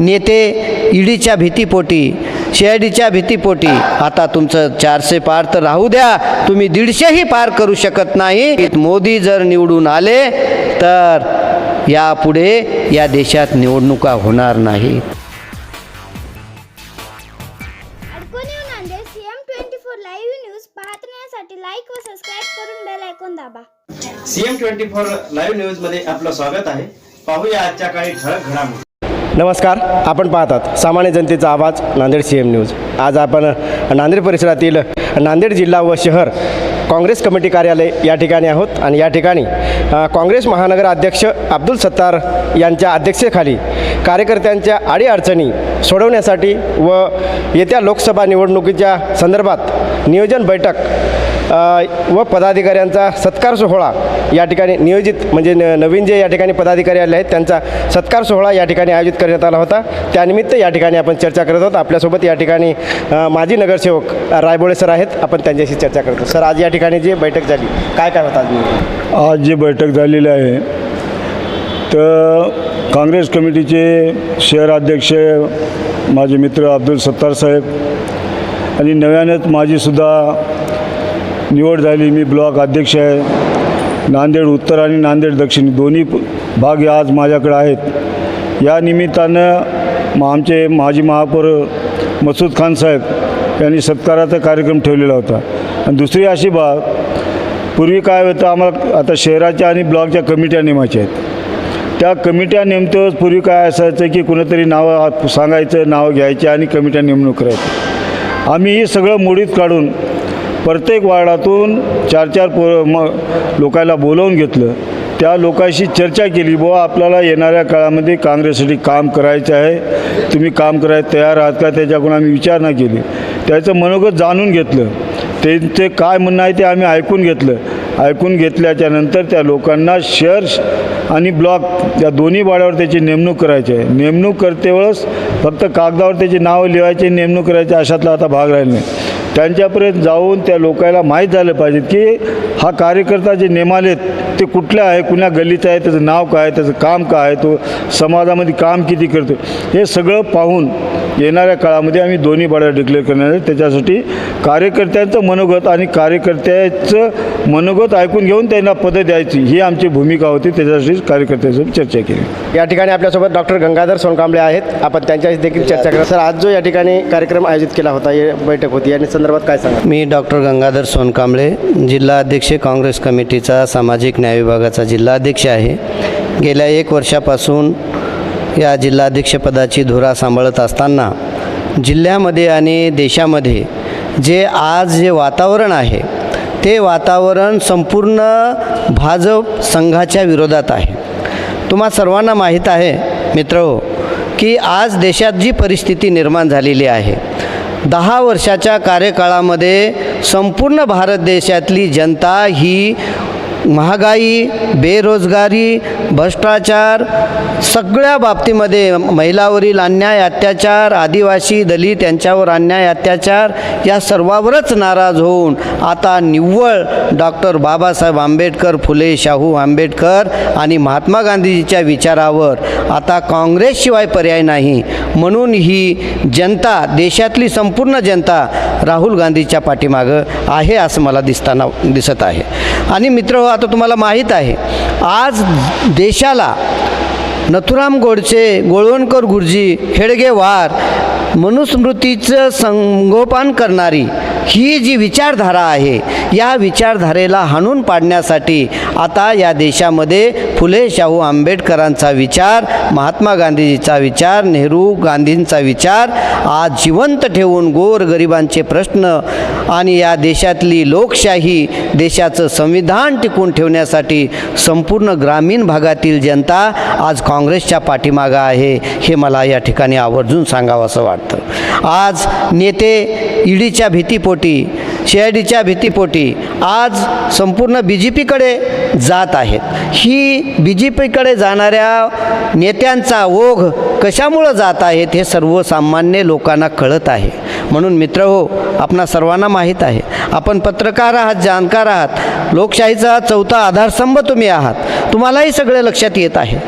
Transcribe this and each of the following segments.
नेते ईडीच्या भीतीपोटी सी भीतीपोटी. आता तुमचं चारशे पार तर राहू द्या. तुम्ही दीडशेही पार करू शकत नाही. मोदी जर निवडून आले तर यापुढे या देशात निवडणुका होणार दाबा सीएम ट्वेंटी फोर लाईव्ह न्यूजमध्ये आपलं स्वागत आहे. पाहूया आजच्या काही ठळक घडामोडी. नमस्कार आपण पाहतात सामान्य जनतेचा आवाज नांदेड सी एम न्यूज आज आपण नांदेड परिसरातील नांदेड जिल्हा व शहर काँग्रेस कमिटी कार्यालय या ठिकाणी आहोत आणि या ठिकाणी काँग्रेस महानगर अध्यक्ष अब्दुल सत्तार यांच्या अध्यक्षतेखाली कार्यकर्त्यांच्या अडीअडचणी सोडवण्यासाठी व येत्या लोकसभा निवडणुकीच्या संदर्भात नियोजन बैठक व पदाधिकाऱ्यांचा सत्कार सोहळा या ठिकाणी नियोजित म्हणजे न नवीन जे या ठिकाणी पदाधिकारी आले आहेत त्यांचा सत्कार सोहळा या ठिकाणी आयोजित करण्यात आला होता. त्यानिमित्त या ठिकाणी आपण चर्चा करत आहोत. आपल्यासोबत या ठिकाणी माजी नगरसेवक रायबोळे सर आहेत. आपण त्यांच्याशी चर्चा करतो सर आज या ठिकाणी जी बैठक झाली काय काय होतं आज आज जी बैठक झालेली आहे तर काँग्रेस कमिटीचे शहर अध्यक्ष माझे मित्र अब्दुल सत्तार साहेब आणि नव्यानेच माझीसुद्धा निवड झाली मी ब्लॉक अध्यक्ष आहे. नांदेड उत्तर आणि नांदेड दक्षिण दोन्ही भाग या आज माझ्याकडे आहेत. या निमित्तानं म आमचे माजी महापौर मसूद खान साहेब यांनी सत्काराचा कार्यक्रम ठेवलेला होता. आणि दुसरी अशी बाब पूर्वी काय होतं आम्हाला आता शहराच्या आणि ब्लॉकच्या कमिट्या नेमायच्या आहेत. त्या कमिट्या नेमतोच पूर्वी काय असायचं की कुणीतरी नावं सांगायचं नावं घ्यायचे आणि कमिट्या नेमणूक करायची. आम्ही हे सगळं मोडीत काढून प्रत्येक वार्डातून चार चार पोरं म लोकायला बोलवून घेतलं. त्या लोकांशी चर्चा केली बुवा आपल्याला येणाऱ्या काळामध्ये काँग्रेससाठी काम करायचं आहे. तुम्ही काम करायला तयार आहात का? त्याच्याकडून आम्ही विचारणा केली. त्याचं मनोगत जाणून घेतलं. ते ते काय म्हणणं आहे ते आम्ही ऐकून घेतलं. ऐकून घेतल्याच्या नंतर त्या लोकांना शहर आणि ब्लॉक या दोन्ही वाड्यावर त्याची नेमणूक करायची आहे. नेमणूक करते वेळेस फक्त कागदावर त्याची नावं लिहायची नेमणूक करायची अशातला आता भाग राहिला नाही. त्यांच्यापर्यंत जाऊन त्या लोकांना माहीत झालं पाहिजे की हा कार्यकर्ता जे नेमालेत ते कुठल्या आहे कुण्या गल्लीचं आहे त्याचं नाव काय आहे, त्याचं काम काय आहे तो समाजामध्ये काम किती करतो हे सगळं पाहून येणाऱ्या काळामध्ये आम्ही दोन्ही बाड्या डिक्लेअर करणार आहे. त्याच्यासाठी कार्यकर्त्यांचं मनोगत आणि कार्यकर्त्याचं मनोगत ऐकून घेऊन त्यांना पदं द्यायची ही आमची भूमिका होती. त्याच्यासाठी कार्यकर्त्यांसोबत चर्चा केली. या ठिकाणी आपल्यासोबत डॉक्टर गंगाधर सोनकांबळे आहेत. आपण त्यांच्याशी देखील चर्चा करा सर आज जो या ठिकाणी कार्यक्रम आयोजित केला होता ही बैठक होती. या संदर्भात काय सांगा मी डॉक्टर गंगाधर सोनकांबळे जिल्हा अध्यक्ष काँग्रेस कमिटीचा सामाजिक न्याय विभागाचा जिल्हा अध्यक्ष आहे. गेल्या एक वर्षापासून या जिल्हाध्यक्षपदाची धुरा सांभाळत असताना जिल्ह्यामध्ये आणि देशामध्ये जे आज जे वातावरण आहे ते वातावरण संपूर्ण भाजप संघाच्या विरोधात आहे. तुम्हा सर्वांना माहीत आहे मित्र हो, की आज देशात जी परिस्थिती निर्माण झालेली आहे दहा वर्षाच्या कार्यकाळामध्ये संपूर्ण भारत देशातली जनता ही महागाई बेरोजगारी भ्रष्टाचार सगळ्या बाबतीमध्ये महिलावरील अन्याय अत्याचार आदिवासी दलित यांच्यावर अन्याय अत्याचार या सर्वावरच नाराज होऊन आता निव्वळ डॉक्टर बाबासाहेब आंबेडकर फुले शाहू आंबेडकर आणि महात्मा गांधीजीच्या विचारावर आता काँग्रेसशिवाय पर्याय नाही. म्हणून ही जनता देशातली संपूर्ण जनता राहुल गांधीच्या पाठीमागं आहे असं मला दिसताना दिसत आहे. आणि मित्र आता तुम्हाला माहीत आहे. आज देशाला नथुराम गोडसे गोळवणकर गुरुजी हेडगेवार मनुस्मृतीचं संगोपन करणारी ही जी विचारधारा आहे या विचारधारेला हाणून पाडण्यासाठी आता या देशामध्ये फुले शाहू आंबेडकरांचा विचार महात्मा गांधीजीचा विचार नेहरू गांधींचा विचार आज जिवंत ठेवून गोरगरिबांचे प्रश्न आणि या देशातली लोकशाही देशाचं संविधान टिकून ठेवण्यासाठी संपूर्ण ग्रामीण भागातील जनता आज काँग्रेसच्या पाठीमागं आहे हे मला या ठिकाणी आवर्जून सांगावं असं वाटतं. आज नेते ईडीच्या भीतीपोटी सी आय डीच्या भीतीपोटी आज संपूर्ण बी जे पीकडे जात आहेत. ही बी जे पीकडे जाणाऱ्या नेत्यांचा ओघ कशामुळं जात आहेत हे सर्वसामान्य लोकांना कळत आहे. म्हणून मित्र हो आपणा सर्वांना माहीत आहे. आपण पत्रकार आहात जाणकार आहात लोकशाहीचा चौथा आधारस्तंभ तुम्ही आहात. तुम्हालाही सगळे लक्षात येत आहे.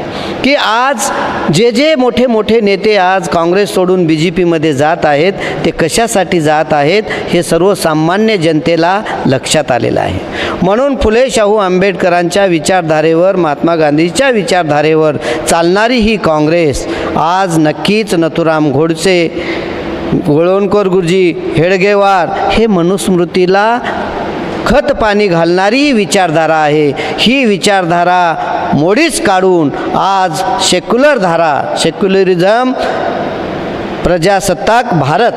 की आज जे जे मोठे मोठे नेते आज काँग्रेस सोडून बी जे पीमध्ये जात आहेत ते कशासाठी जात आहेत हे सर्वसामान्य जनतेला लक्षात आलेलं आहे. म्हणून फुले शाहू आंबेडकरांच्या विचारधारेवर महात्मा गांधीच्या विचारधारेवर चालणारी ही काँग्रेस आज नक्कीच नथुराम घोडसे गोळवणकर गुरुजी हेडगेवार हे मनुस्मृतीला खत पाणी घालणारी विचारधारा आहे. ही विचारधारा मोडीच काढून आज सेक्युलर धारा सेक्युलरिझम प्रजासत्ताक भारत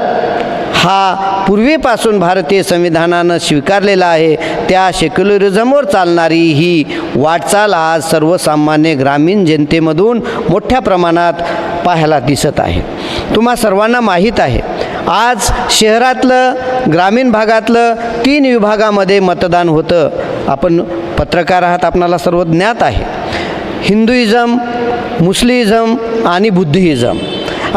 हा पूर्वीपासून भारतीय संविधानानं स्वीकारलेला आहे. त्या सेक्युलरिझमवर चालणारी ही वाटचाल आज सर्वसामान्य ग्रामीण जनतेमधून मोठ्या प्रमाणात पाहायला दिसत आहे. तुम्हा सर्वांना माहीत आहे आज शहरातलं ग्रामीण भागातलं तीन विभागामध्ये मतदान होतं. आपण पत्रकार आहात आपणाला सर्व ज्ञात आहे. हिंदुइझम मुस्लिझम आणि बुद्धिझम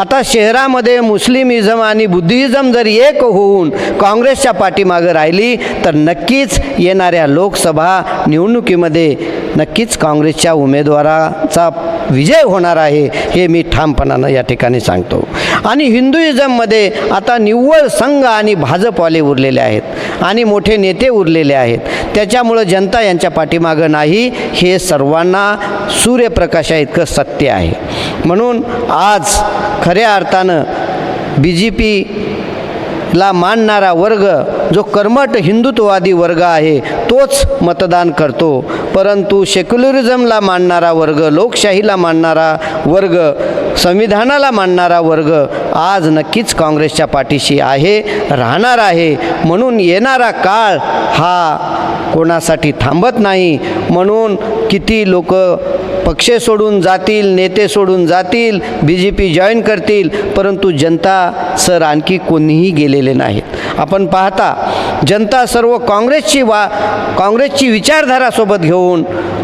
आता शहरामध्ये मुस्लिमिझम आणि बुद्धिझम जर एक होऊन काँग्रेसच्या पाठीमागं राहिली तर नक्कीच येणाऱ्या लोकसभा निवडणुकीमध्ये नक्कीच काँग्रेसच्या उमेदवाराचा विजय होणार आहे हे मी ठामपणानं या ठिकाणी सांगतो. आणि हिंदुइझममध्ये आता निव्वळ संघ आणि भाजपवाले उरलेले आहेत आणि मोठे नेते उरलेले आहेत. त्याच्यामुळं जनता यांच्या पाठीमागं नाही हे सर्वांना सूर्यप्रकाशा इतकं सत्य आहे. म्हणून आज खऱ्या अर्थानं बी जे पी ला मानणारा वर्ग जो कर्मट हिंदुत्ववादी वर्ग आहे तोच मतदान करतो. परंतु सेक्युलरिझमला मानणारा वर्ग लोकशाहीला मानणारा वर्ग संविधानाला मानणारा वर्ग आज नक्कीच काँग्रेसच्या पाठीशी आहे राहणार आहे. म्हणून येणारा काळ हा कोणासाठी थांबत नाही. म्हणून किती लोक पक्ष सोडून जातील नेते सोडून जातील बी जे पी जॉईन करतील परंतु जनता सर आणखी कोणीही गेलेले नाहीत. आपण पाहता जनता सर्व काँग्रेसची वा काँग्रेसची विचारधारासोबत घेऊन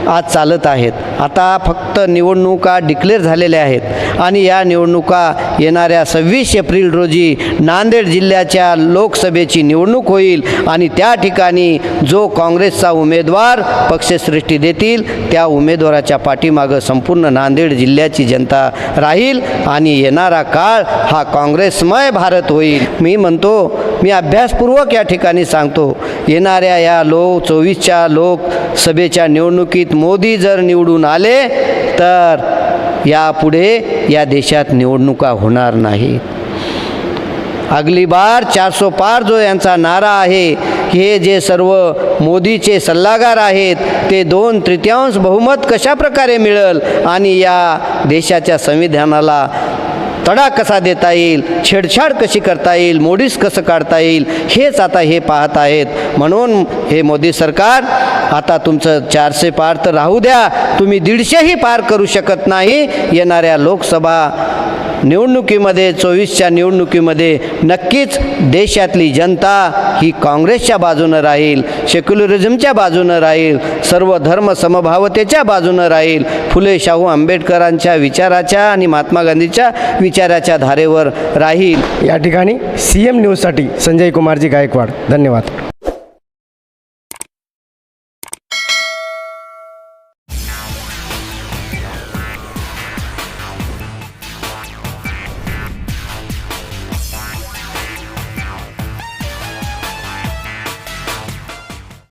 आज चालत आहेत. आता फक्त निवडणुका डिक्लेअर झालेल्या आहेत. आणि या निवडणुका येणाऱ्या सव्वीस एप्रिल रोजी नांदेड जिल्ह्याच्या लोकसभेची निवडणूक होईल. आणि त्या ठिकाणी जो काँग्रेसचा उमेदवार पक्षश्रेष्ठी देतील त्या उमेदवाराच्या पाठीमागं संपूर्ण नांदेड जिल्ह्याची जनता राहील. आणि येणारा काळ हा काँग्रेसमय भारत होईल. मी म्हणतो मी अभ्यासपूर्वक या ठिकाणी सांगतो येणाऱ्या या लोक चोवीसच्या लोकसभेच्या निवडणुकीत मोदी जर निवडून आले तर यापुढे या देशात निवडणुका होणार नाही अगली बार चारसो पार जो यांचा नारा आहे हे जे सर्व मोदीचे सल्लागार आहेत ते दोन तृतीयांश बहुमत कशा प्रकारे मिळेल आणि या देशाच्या संविधानाला तडा कसा देता येईल? छेडछाड कशी करता येईल? मोडीस कसं काढता येईल? हेच आता हे पाहत आहेत. म्हणून हे मोदी सरकार आता तुमचं चारशे पार तर राहू द्या. तुम्ही दीडशेही पार करू शकत नाही. येणाऱ्या लोकसभा निवडणुकीमध्ये चोवीसच्या निवडणुकीमध्ये नक्कीच देशातली जनता ही काँग्रेसच्या बाजूनं राहील सेक्युलरिझमच्या बाजूनं राहील सर्व धर्म समभावतेच्या बाजूनं राहील. फुले शाहू आंबेडकरांच्या विचाराच्या आणि महात्मा गांधीच्या विचार विचाराच्या धारेवर राहील. या ठिकाणी सी एम न्यूजसाठी संजय कुमारजी गायकवाड. धन्यवाद.